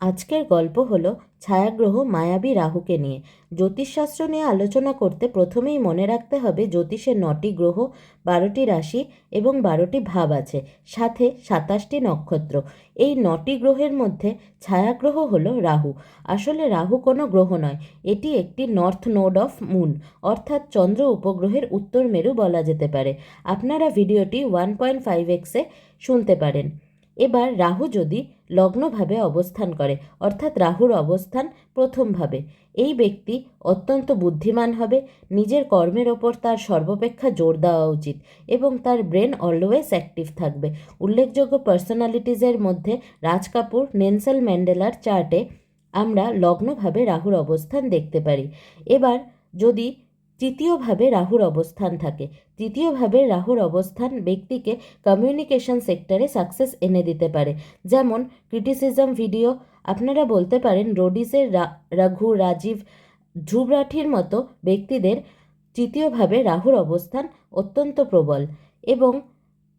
আজকের গল্প হল ছায়াগ্রহ মায়াবী রাহুকে নিয়ে। জ্যোতিষশাস্ত্র নিয়ে আলোচনা করতে প্রথমেই মনে রাখতে হবে জ্যোতিষের নটি গ্রহ, বারোটি রাশি এবং বারোটি ভাব আছে, সাথে সাতাশটি নক্ষত্র। এই নটি গ্রহের মধ্যে ছায়াগ্রহ হল রাহু। আসলে রাহু কোনো গ্রহ নয়, এটি একটি নর্থ নোড অফ মুন, অর্থাৎ চন্দ্র উপগ্রহের উত্তর মেরু বলা যেতে পারে। আপনারা ভিডিওটি ওয়ান পয়েন্ট ফাইভ এক্সে শুনতে পারেন। এবার রাহু যদি লগ্নভাবে অবস্থান করে, অর্থাৎ রাহুর অবস্থান প্রথমভাবে, এই ব্যক্তি অত্যন্ত বুদ্ধিমান হবে, নিজের কর্মের ওপর তার সর্বাপেক্ষা জোর দেওয়া উচিত এবং তার ব্রেন অলওয়েজ অ্যাক্টিভ থাকবে। উল্লেখযোগ্য পার্সোনালিটিজের মধ্যে রাজ কাপুর, নেনসেল ম্যান্ডেলার চার্টে আমরা লগ্নভাবে রাহুর অবস্থান দেখতে পারি। এবার যদি তৃতীয়ভাবে রাহুর অবস্থান থাকে। তৃতীয়ভাবে রাহুর অবস্থান ব্যক্তিকে কমিউনিকেশন সেক্টরে সাকসেস এনে দিতে পারে। যেমন ক্রিটিসিজম ভিডিও আপনারা বলতে পারেন রোডিসের রঘু, রাজীব, ধ্রুব রাঠির মতো ব্যক্তিদের তৃতীয়ভাবে রাহুর অবস্থান অত্যন্ত প্রবল। এবং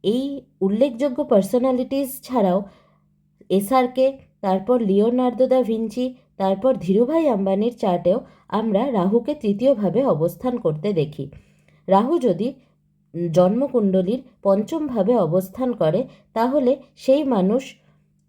এই উল্লেখযোগ্য পার্সোনালিটিস ছাড়াও এসআরকে তারপর লিওনার্দো দা ভিঞ্চি তারপর ধীরুভাই আম্বানির চার্টেও আমরা রাহুকে তৃতীয়ভাবে অবস্থান করতে দেখি। রাহু যদি জন্মকুণ্ডলীর পঞ্চমভাবে অবস্থান করে, তাহলে সেই মানুষ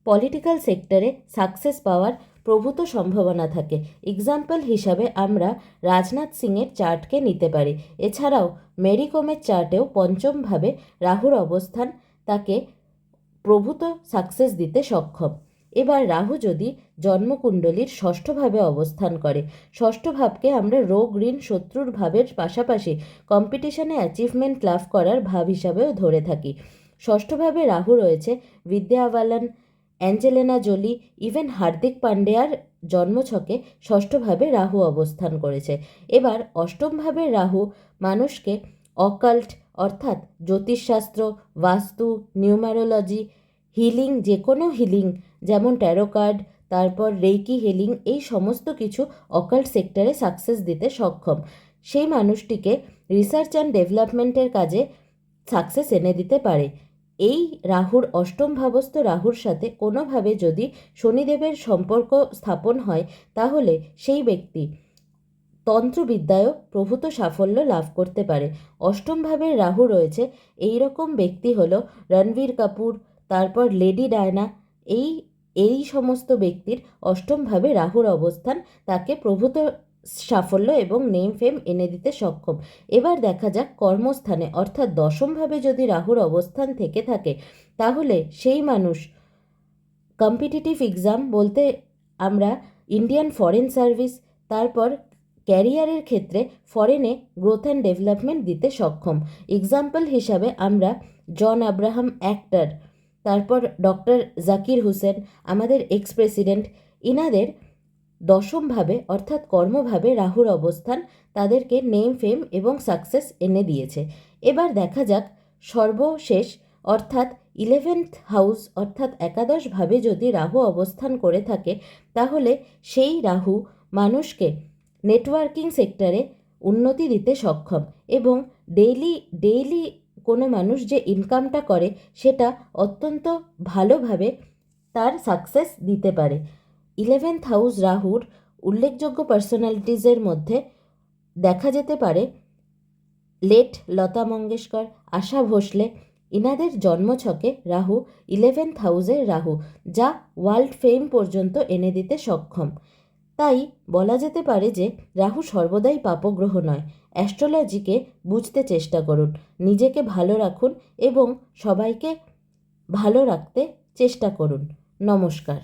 পলিটিক্যাল সেক্টরে সাকসেস পাওয়ার প্রভূত সম্ভাবনা থাকে। এক্সাম্পল হিসাবে আমরা রাজনাথ সিংয়ের চার্টকে নিতে পারি। এছাড়াও মেরি কোমের চার্টেও পঞ্চমভাবে রাহুর অবস্থান তাকে প্রভূত সাকসেস দিতে সক্ষম। এবার রাহু যদি জন্মকুণ্ডলীর ষষ্ঠভাবে অবস্থান করে ষষ্ঠ ভাবকে আমরা রোগ, ঋণ, শত্রুর ভাবের পাশাপাশি কম্পিটিশনে অ্যাচিভমেন্ট লাভ করার ভাব হিসাবেও ধরে থাকি। ষষ্ঠভাবে রাহু রয়েছে Vidya Balan Angelina Jolie even Hardik পান্ডিয়ার জন্মছকে ষষ্ঠভাবে রাহু অবস্থান করেছে। এবার অষ্টমভাবে রাহু মানুষকে অকাল্ট অর্থাৎ জ্যোতিষশাস্ত্র, বাস্তু নিউমারোলজি হিলিং যে কোনো হিলিং যেমন ট্যারো কার্ড তারপর রেইকি হিলিং এই সমস্ত কিছু অকাল্ট সেক্টরে সাকসেস দিতে সক্ষম। সেই মানুষটিকে রিসার্চ অ্যান্ড ডেভেলপমেন্টের কাজে সাকসেস এনে দিতে পারে। এই রাহুর অষ্টম ভাবস্থ রাহুর সাথে কোনোভাবে যদি শনিদেবের সম্পর্ক স্থাপন হয়, তাহলে সেই ব্যক্তি তন্ত্রবিদ্যায়ও প্রভূত সাফল্য লাভ করতে পারে। অষ্টমভাবে রাহু রয়েছে এই রকম ব্যক্তি হলো রণবীর কাপুর, তারপর লেডি ডায়না, এই এই সমস্ত ব্যক্তির অষ্টমভাবে রাহুর অবস্থান তাকে প্রভূত সাফল্য এবং নেম ফেম এনে দিতে সক্ষম। এবার দেখা যাক কর্মস্থানে, অর্থাৎ দশমভাবে যদি রাহুর অবস্থান থেকে থাকে, তাহলে সেই মানুষ কম্পিটিটিভ এক্সাম বলতে আমরা ইন্ডিয়ান ফরেন সার্ভিস তারপর ক্যারিয়ারের ক্ষেত্রে ফরেনে গ্রোথ অ্যান্ড ডেভেলপমেন্ট দিতে সক্ষম। এক্সাম্পল হিসাবে আমরা জন আব্রাহাম অ্যাক্টর তারপর ডক্টর জাকির হোসেন, আমাদের এক্স প্রেসিডেন্ট ইনাদের দশমভাবে অর্থাৎ কর্মভাবে রাহুর অবস্থান তাদেরকে নেম ফেম এবং সাকসেস এনে দিয়েছে। এবার দেখা যাক সর্বশেষ অর্থাৎ ইলেভেন্থ হাউস অর্থাৎ একাদশভাবে যদি রাহু অবস্থান করে থাকে, তাহলে সেই রাহু মানুষকে নেটওয়ার্কিং সেক্টরে উন্নতি দিতে সক্ষম এবং ডেইলি ডেইলি কোনো মানুষ যে ইনকামটা করে, সেটা অত্যন্ত ভালোভাবে তার সাকসেস দিতে পারে। ইলেভেন্থ হাউস রাহুর উল্লেখযোগ্য পার্সোনালিটিসের মধ্যে দেখা যেতে পারে লেট লতা মঙ্গেশকর, আশা ভোসলে, ইনাদের জন্মছকে রাহু ইলেভেন্থ হাউসের রাহু, যা ওয়ার্ল্ড ফেম পর্যন্ত এনে দিতে সক্ষম। তাই বলা যেতে পারে যে রাহু সর্বদাই পাপগ্রহ নয়। অ্যাস্ট্রোলজিকে বুঝতে চেষ্টা করুন, নিজেকে ভালো রাখুন এবং সবাইকে ভালো রাখতে চেষ্টা করুন। নমস্কার।